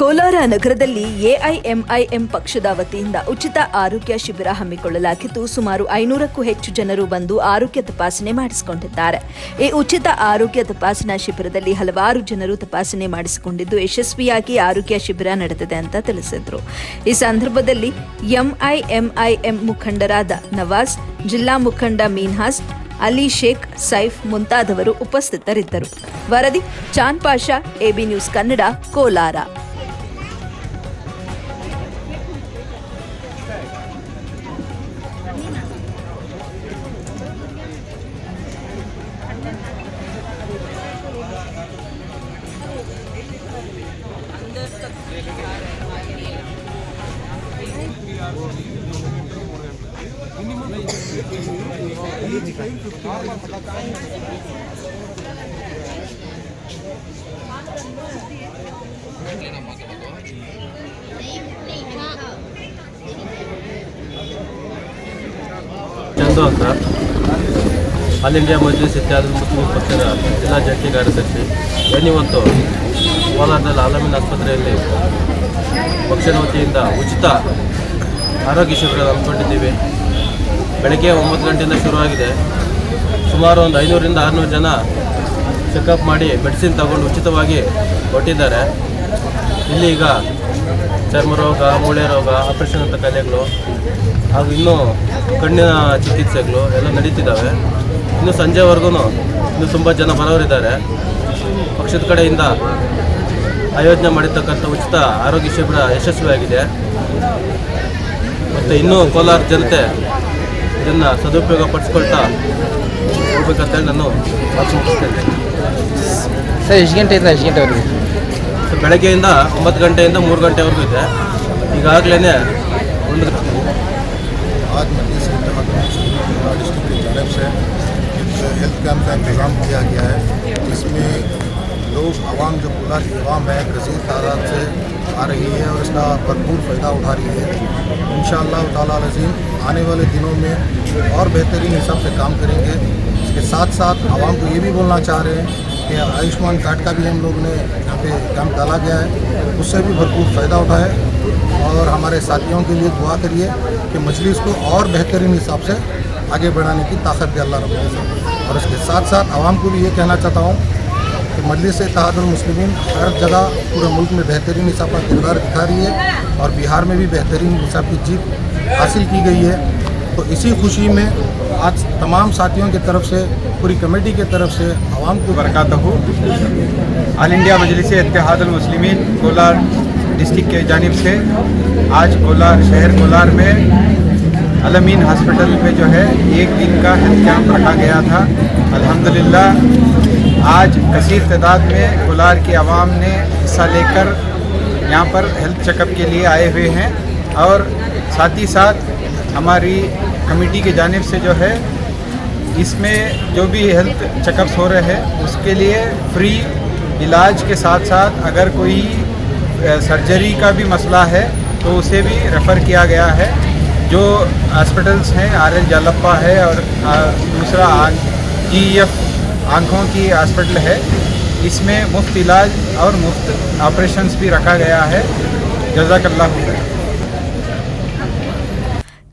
ಕೋಲಾರ ನಗರದಲ್ಲಿ ಎಐಎಂಐಎಂ ಪಕ್ಷದ ವತಿಯಿಂದ ಉಚಿತ ಆರೋಗ್ಯ ಶಿಬಿರ ಹಮ್ಮಿಕೊಳ್ಳಲಾಗಿದ್ದು, ಸುಮಾರು ಐನೂರಕ್ಕೂ ಹೆಚ್ಚು ಜನರು ಬಂದು ಆರೋಗ್ಯ ತಪಾಸಣೆ ಮಾಡಿಸಿಕೊಂಡಿದ್ದಾರೆ. ಈ ಉಚಿತ ಆರೋಗ್ಯ ತಪಾಸಣಾ ಶಿಬಿರದಲ್ಲಿ ಹಲವಾರು ಜನರು ತಪಾಸಣೆ ಮಾಡಿಸಿಕೊಂಡಿದ್ದು, ಯಶಸ್ವಿಯಾಗಿ ಆರೋಗ್ಯ ಶಿಬಿರ ನಡೆದಿದೆ ಅಂತ ತಿಳಿಸಿದರು. ಈ ಸಂದರ್ಭದಲ್ಲಿ ಎಂಐಎಂಐಎಂ ಮುಖಂಡರಾದ ನವಾಜ್, ಜಿಲ್ಲಾ ಮುಖಂಡ ಮೀನ್ಹಾಸ್, ಅಲಿ ಶೇಖ್, ಸೈಫ್ ಮುಂತಾದವರು ಉಪಸ್ಥಿತರಿದ್ದರು. ವರದಿ, Chan Pasha, A B news Kannada, Kolar. Minimum Chandu ಅಂತ. ಆಲ್ ಇಂಡಿಯಾ ಮಜ್ಲಿಸ್ ಇತ್ಯಾದಿ ಮುಸ್ಲಿಂ ಪಕ್ಷದ ಜಿಲ್ಲಾ ಜಂಟಿ ಕಾರ್ಯದರ್ಶಿ ಏನಿವತ್ತು ಕೋಲಾರದಲ್ಲಿ ಆಲಮಿನ್ ಆಸ್ಪತ್ರೆಯಲ್ಲಿ ಪಕ್ಷದ ವತಿಯಿಂದ ಉಚಿತ ಆರೋಗ್ಯ ಶಿಬಿರ ಹಮ್ಮಿಕೊಂಡಿದ್ದೀವಿ. ಬೆಳಗ್ಗೆ ಒಂಬತ್ತು ಗಂಟೆಯಿಂದ ಶುರುವಾಗಿದೆ. ಸುಮಾರು ಒಂದು ಐನೂರಿಂದ ಆರುನೂರು ಜನ ಚೆಕಪ್ ಮಾಡಿ ಮೆಡಿಸಿನ್ ತಗೊಂಡು ಉಚಿತವಾಗಿ ಕೊಟ್ಟಿದ್ದಾರೆ. ಇಲ್ಲಿ ಈಗ ಚರ್ಮ ರೋಗ, ಮೂಳೆ ರೋಗ, ಆಪರೇಷನ್ ಅಂತ ಕಾಯಿಲೆಗಳು ಹಾಗೂ ಇನ್ನೂ ಕಣ್ಣಿನ ಚಿಕಿತ್ಸೆಗಳು ಎಲ್ಲ ನಡೀತಿದ್ದಾವೆ. ಇನ್ನು ಸಂಜೆವರೆಗೂ ಇನ್ನು ತುಂಬ ಜನ ಬರೋರಿದ್ದಾರೆ. ಪಕ್ಷದ ಕಡೆಯಿಂದ ಆಯೋಜನೆ ಮಾಡಿರ್ತಕ್ಕಂಥ ಉಚಿತ ಆರೋಗ್ಯ ಶಿಬಿರ ಯಶಸ್ವಿಯಾಗಿದೆ ಮತ್ತು ಇನ್ನೂ ಕೋಲಾರ ಜನತೆ ಇದನ್ನು ಸದುಪಯೋಗ ಪಡಿಸ್ಕೊಳ್ತಾ ಹೋಗ್ಬೇಕಂತೇಳಿ ನಾನು ಮಾತು ಮುಗಿಸ್ತೇನೆ ಸರ್ ಎಷ್ಟು ಗಂಟೆಯಿಂದ ಎಷ್ಟು ಗಂಟೆವರೆಗೂ? ಬೆಳಗ್ಗೆಯಿಂದ ಒಂಬತ್ತು ಗಂಟೆಯಿಂದ ಮೂರು ಗಂಟೆವರೆಗೂ ಇದೆ. ಈಗಾಗಲೇ آج مندی سے اتحاد ڈسٹرکٹ کی جانب سے ایک ہیلتھ کیمپ کا انتظام کیا گیا ہے، جس میں لوگ عوام جو پورا عوام ہے کثیر تعداد سے آ رہی ہے اور اس کا بھرپور فائدہ اٹھا رہی ہے۔ ان شاء اللہ تعالیٰ عظیم آنے والے دنوں میں اور بہترین حساب سے کام کریں گے۔ اس کے ساتھ ساتھ عوام کو یہ بھی بولنا چاہ رہے ہیں کہ آیوشمان کارڈ کا بھی ہم لوگ نے یہاں پہ کام ڈالا گیا ہے۔ اس سے بھی بھرپور فائدہ ہوتا ہے۔ اور ہمارے ساتھیوں کے لیے دعا کریے کہ مجلس کو اور بہترین حساب سے آگے بڑھانے کی طاقت دے اللہ رب اللہ اور اس کے ساتھ ساتھ عوام کو بھی یہ کہنا چاہتا ہوں کہ مجلس اتحاد المسلمین ہر جگہ پورے ملک میں بہترین حساب کا کردار دکھا رہی ہے اور بہار میں بھی بہترین حساب کی جیت حاصل کی گئی ہے۔ تو اسی خوشی میں آج تمام ساتھیوں کی طرف سے پوری کمیٹی کی طرف سے عوام کو برکاتہ ہو۔ آل انڈیا مجلس اتحاد المسلمین کولار ڈسٹرکٹ کے جانب سے آج کولار شہر کولار میں علمین ہاسپٹل میں جو ہے، ایک دن کا ہیلتھ کیمپ رکھا گیا تھا۔ الحمدللہ، آج کثیر تعداد میں کولار کی عوام نے حصہ لے کر یہاں پر ہیلتھ چیک اپ کے لیے آئے ہوئے ہیں۔ اور ساتھ ہی ساتھ ہماری کمیٹی کی جانب سے جو ہے اس میں جو بھی ہیلتھ چیک اپس ہو رہے ہیں، اس کے لیے فری علاج کے ساتھ ساتھ اگر کوئی سرجری کا بھی مسئلہ ہے، تو اسے بھی ریفر کیا گیا ہے۔ جو ہاسپٹلس ہیں، آر ایل جالپا ہے اور دوسرا جی ایف آنکھوں کی ہاسپٹل ہے۔ اس میں مفت علاج اور مفت آپریشنس بھی رکھا گیا ہے۔ جزاک اللہ خیر۔